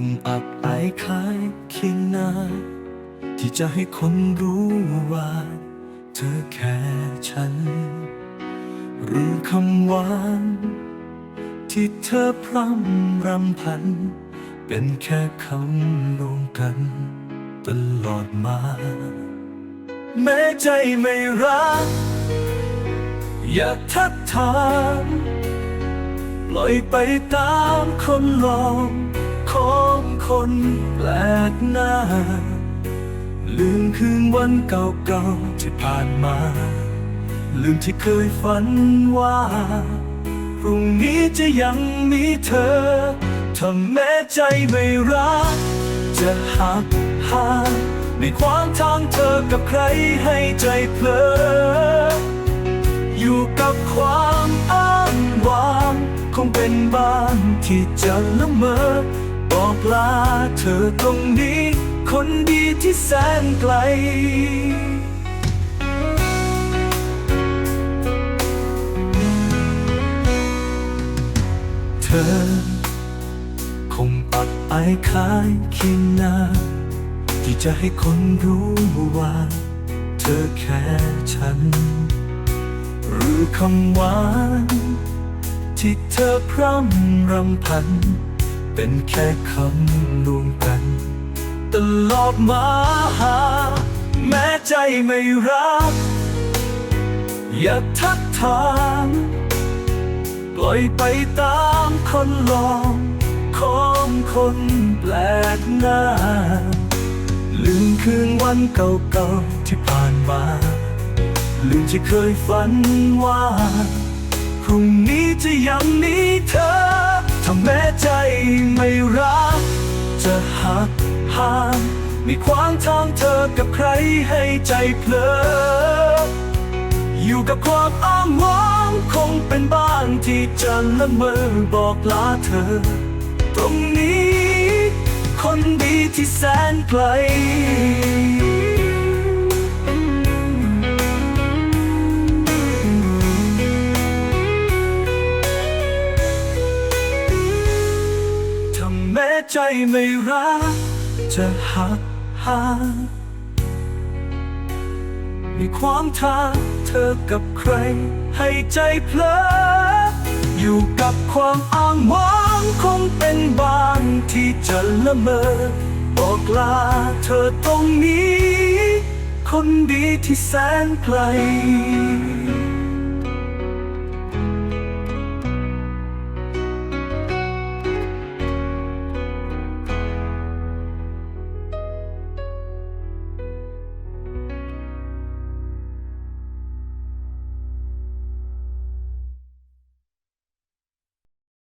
งอับอายคายเคียงหน้า ที่จะให้คนรู้ว่า เธอแค่ฉัน หรือคำหวาน ที่เธอพร่ำรำพัน เป็นแค่คำลวงกัน ตลอดมา แม้ใจไม่รัก อย่าทักทามปล่อยไปตามคนลอง ของคนแปลกหน้า ลืมคืนวันเก่าๆที่ผ่านมา ลืมที่เคยฝันว่า พรุ่งนี้จะยังมีเธอถ้าแม้ใจไม่รัก จะหักหานในความทางเธอกับใครให้ใจเพลอ อยู่กับความอ้างว้าง คงเป็นบ้านที่จะละเมอ บอกลาเธอตรงนี้ คนดีที่แสนไกล เธอ คงอับอคายคียงหน้าที่จะให้คนรู้ว่าเธอแค่ฉัน หรือคำหวานที่เธอพร่ำรำพัน เป็นแค่คำลวงกัน ตลอดมาหา แม้ใจไม่รัก อย่าทักทามปล่อยไปตามคนลองของคนแปลกหน้า ลืมคืนวันเก่าๆที่ผ่านมา ลืมที่เคยฝันว่า พรุ่งนี้จะยังมีเธอถ้าแม้ใจ ไม่รัก จะหักห้ามมีขวางทางเธอกับใครให้ใจเพลออยู่กับความอ้างว้างคงเป็นบ้านที่จะละเมอบอกลาเธอ ตรงนี้ คนดีที่แสนไกล ใจไม่รัก จะหักหานมีความทางเธอกับใคร ให้ใจเพลออยู่กับความอ้างว้างคงเป็นบานที่จะละเมอบอกลาเธอตรงนี้ คนดีที่แสนไกล